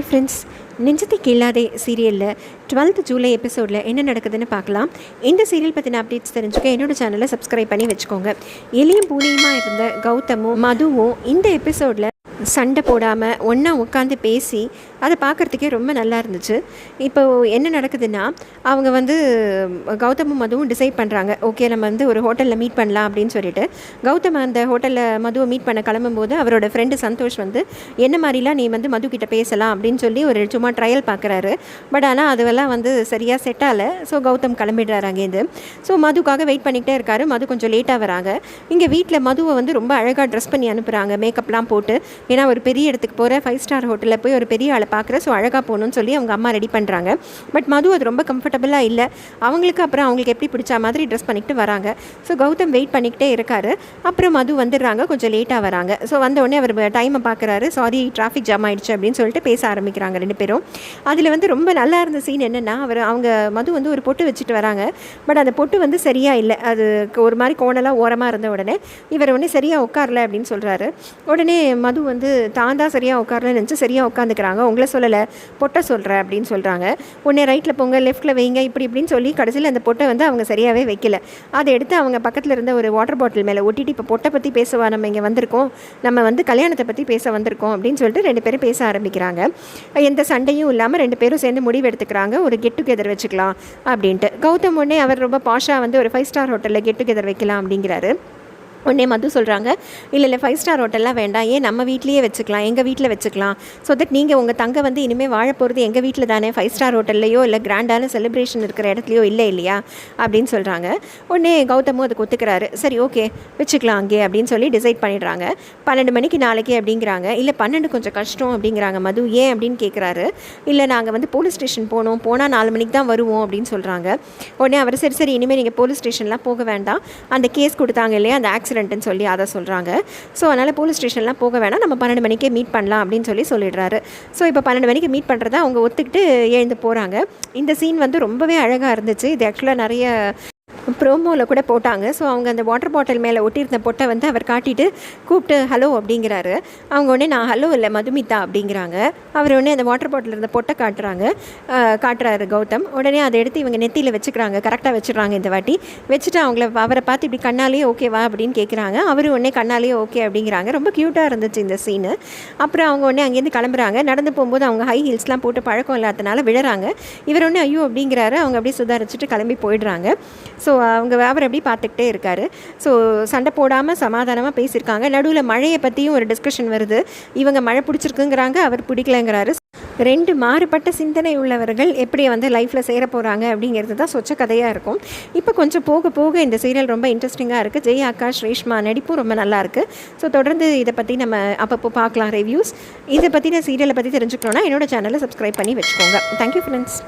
Hi friends நெஞ்சத்தை கில்லாதே சீரியலில் twelfth July எபிசோடில் என்ன நடக்குதுன்னு பார்க்கலாம். இந்த சீரியல் பற்றின அப்டேட்ஸ் தெரிஞ்சுக்க என்னோட சேனலை சப்ஸ்கிரைப் பண்ணி வச்சுக்கோங்க. எலியும் பூனியுமா இருந்த கௌதமும் மதுவும் இந்த எபிசோடில் சண்டை போடாமல் ஒன்றா உட்காந்து பேசி அதை பார்க்குறதுக்கே ரொம்ப நல்லா இருந்துச்சு. இப்போ என்ன நடக்குதுன்னா அவங்க வந்து கௌதமும் மதுவும் டிசைட் பண்ணுறாங்க ஓகே நம்ம வந்து ஒரு ஹோட்டலில் மீட் பண்ணலாம் அப்படின்னு சொல்லிட்டு. கௌதம் அந்த ஹோட்டலில் மதுவை மீட் பண்ண கிளம்பும்போது அவரோட ஃப்ரெண்டு சந்தோஷ் வந்து என்ன மாதிரிலாம் நீ வந்து மது கிட்ட பேசலாம்? அப்படின்னு சொல்லி ஒரு சும்மா ட்ரையல் பார்க்குறாரு. பட் ஆனால் அதுவெல்லாம் வந்து சரியாக செட் ஆகலை. ஸோ கௌதம் கிளம்பிடுறாரு அங்கேருந்து ஸோ மதுக்காக வெயிட் பண்ணிக்கிட்டே இருக்காரு. மது கொஞ்சம் லேட்டாக வராங்க. இங்கே வீட்டில் மதுவை வந்து ரொம்ப அழகாக ட்ரெஸ் பண்ணி அனுப்புகிறாங்க மேக்கப்லாம் போட்டு. ஏன்னா ஒரு பெரிய இடத்துக்கு போகிற ஃபைவ் ஸ்டார் ஹோட்டலில் போய் ஒரு பெரிய ஆளை பார்க்குற ஸோ அழகாக போகணும்னு சொல்லி அவங்க அம்மா ரெடி பண்ணுறாங்க பட் மது அது ரொம்ப கம்ஃபர்டபுளாக இல்லை. அவங்களுக்கு அப்புறம் அவங்களுக்கு எப்படி பிடிச்ச மாதிரி ட்ரெஸ் பண்ணிக்கிட்டு வராங்க. ஸோ கௌதம் வெயிட் பண்ணிக்கிட்டே இருக்காரு. அப்புறம் மது வந்துடுறாங்க. கொஞ்சம் லேட்டாக வராங்க. ஸோ வந்தோடனே அவர் டைமை பார்க்குறாரு. சாரி டிராஃபிக் ஜாம் ஆயிடுச்சு அப்படின்னு சொல்லிட்டு பேச ஆரம்பிக்கிறாங்க ரெண்டு பேரும். அதில் வந்து ரொம்ப நல்லா இருந்த சீன் என்னென்னா அவர் அவங்க மது வந்து ஒரு பொட்டு வச்சுட்டு வராங்க. பட் அந்த பொட்டு வந்து சரியாக இல்லை. அது ஒரு மாதிரி கோணலாக ஓரமாக இருந்த உடனே இவர் உடனே சரியாக உட்காரல அப்படின்னு சொல்கிறாரு உடனே மது வந்து தான் தான் சரியாக உட்காரலன்னு நினச்சி சரியாக உட்காந்துக்கிறாங்க. உங்களை சொல்லலை. பொட்டை சொல்கிறேன் அப்படின்னு சொல்கிறாங்க உடனே ரைட்டில் போங்க லெஃப்ட்டில் வைங்க. இப்படி இப்படின்னு சொல்லி கடைசியில் அந்த பொட்டை வந்து அவங்க சரியாகவே வைக்கல. அதை எடுத்து அவங்க பக்கத்தில் இருந்த ஒரு வாட்டர் பாட்டில் மேலே ஒட்டிட்டு இப்போ பொட்டை பற்றி பேசுவா நம்ம இங்கே வந்திருக்கோம். நம்ம வந்து கல்யாணத்தை பற்றி பேச வந்திருக்கோம். அப்படின்னு சொல்லிட்டு ரெண்டு பேரும் பேச ஆரம்பிக்கிறாங்க. எந்த சண்டையும் இல்லாமல் ரெண்டு பேரும் சேர்ந்து முடிவு எடுத்துக்கிறாங்க. ஒரு கெட் டுகெதர் வச்சுக்கலாம். அப்படின்ட்டு. கௌதம் உடனே அவர் ரொம்ப பாஷாக வந்து ஒரு ஃபைவ் ஸ்டார் ஹோட்டலில் கெட் டுகெதர் வைக்கலாம் அப்படிங்கிறாரு. உடனே மது சொல்கிறாங்க இல்லை இல்லை ஃபைவ் ஸ்டார் ஹோட்டல்லாம் வேண்டாம். ஏன் நம்ம வீட்லேயே வச்சுக்கலாம் எங்கள் வீட்டில் வச்சுக்கலாம்? ஸோ தட் நீங்கள் உங்கள் தங்க வந்து இனிமேல் வாழ போகிறது எங்கள் வீட்டில் தானே? ஃபைவ் ஸ்டார் ஹோட்டல்லையோ இல்லை கிராண்டான செலிப்ரேஷன் இருக்கிற இடத்துலையோ இல்லை இல்லையா? அப்படின்னு சொல்கிறாங்க உடனே கௌதமும் அதுக்கு ஒத்துக்கிறாரு சரி ஓகே வச்சுக்கலாம் அங்கே அப்படின்னு சொல்லி டிசைட் பண்ணிடுறாங்க. பன்னெண்டு மணிக்கு நாளைக்கு அப்படிங்கிறாங்க. இல்லை பன்னெண்டு கொஞ்சம் கஷ்டம் அப்படிங்கிறாங்க மது. ஏன்? அப்படின்னு கேட்குறாரு இல்லை நாங்கள் வந்து போலீஸ் ஸ்டேஷன் போனோம். போனால் நாலு மணிக்கு தான் வருவோம் அப்படின்னு சொல்கிறாங்க உடனே அவர் சரி சரி இனிமேல் நீங்கள் போலீஸ் ஸ்டேஷன்லாம் போக வேண்டாம். அந்த கேஸ் கொடுத்தாங்க இல்லையா? அந்த ஆக்சிடென்ட்னு சொல்லி அதை சொல்கிறாங்க ஸோ அதனால் போலீஸ் ஸ்டேஷன்லாம் போக வேணாம். நம்ம பன்னெண்டு மணிக்கே மீட் பண்ணலாம் அப்படின்னு சொல்லி சொல்லிடுறாரு. ஸோ இப்போ பன்னெண்டு மணிக்கு மீட் பண்ணுறத அவங்க ஒத்துக்கிட்டு எழுந்து போகிறாங்க இந்த சீன் வந்து ரொம்பவே அழகாக இருந்துச்சு. இது ஆக்சுவலாக நிறைய ப்ரோமோவில் கூட போட்டாங்க. ஸோ அவங்க அந்த வாட்டர் பாட்டில் மேலே ஒட்டியிருந்த பொட்டை வந்து அவர் காட்டிட்டு கூப்பிட்டு ஹலோ அப்படிங்கிறாரு. அவங்க உடனே நான் ஹலோ இல்லை மதுமிதா அப்படிங்கிறாங்க. அவர் உடனே அந்த வாட்டர் பாட்டில் இருந்த பொட்டை காட்டுறாங்க. காட்டுறாரு கௌதம். உடனே அதை எடுத்து இவங்க நெத்தியில் வச்சுக்கிறாங்க. கரெக்டாக வச்சுடுறாங்க இந்த வாட்டி. வச்சுட்டு அவங்கள அவரை பார்த்து இப்படி கண்ணாலேயே ஓகேவா அப்படின்னு கேட்குறாங்க அவரும் உடனே கண்ணாலேயே ஓகே அப்படிங்கிறாங்க. ரொம்ப க்யூட்டாக இருந்துச்சு இந்த சீனு அப்புறம் அவங்க உடனே அங்கேருந்து கிளம்புறாங்க. நடந்து போகும்போது அவங்க ஹை ஹீல்ஸ்லாம் போட்டு பழக்கம் இல்லாதனால விழுறாங்க. இவர் ஒன்று ஐயோ அப்படிங்கிறாரு. அவங்க அப்படியே சுதாரிச்சுட்டு கிளம்பி போயிடுறாங்க. ஸோ அவங்க அவர் எப்படி பார்த்துக்கிட்டே இருக்கார். ஸோ சண்டை போடாமல் சமாதானமாக பேசியிருக்காங்க. நடுவில் மழையை பற்றியும் ஒரு டிஸ்கஷன் வருது. இவங்க மழை பிடிச்சிருக்குங்கிறாங்க அவர் பிடிக்கலங்கிறாரு. ரெண்டு மாறுபட்ட சிந்தனை உள்ளவர்கள் எப்படி வந்து லைஃப்பில் சேர போகிறாங்க அப்படிங்கிறது தான் சொச்ச கதையாக இருக்கும். இப்போ கொஞ்சம் போக போக இந்த சீரியல் ரொம்ப இன்ட்ரெஸ்டிங்காக இருக்குது ஜெய் ஆகாஷ் ரேஷ்மா நடிப்பும் ரொம்ப நல்லாயிருக்கு ஸோ தொடர்ந்து இதை பற்றி நம்ம அப்பப்போ பார்க்கலாம் ரிவ்யூஸ் இதை பற்றின சீரியலை பற்றி தெரிஞ்சுக்கணுன்னா என்னோடய சேனலை சப்ஸ்கிரைப் பண்ணி வச்சுக்கோங்க. Thank you friends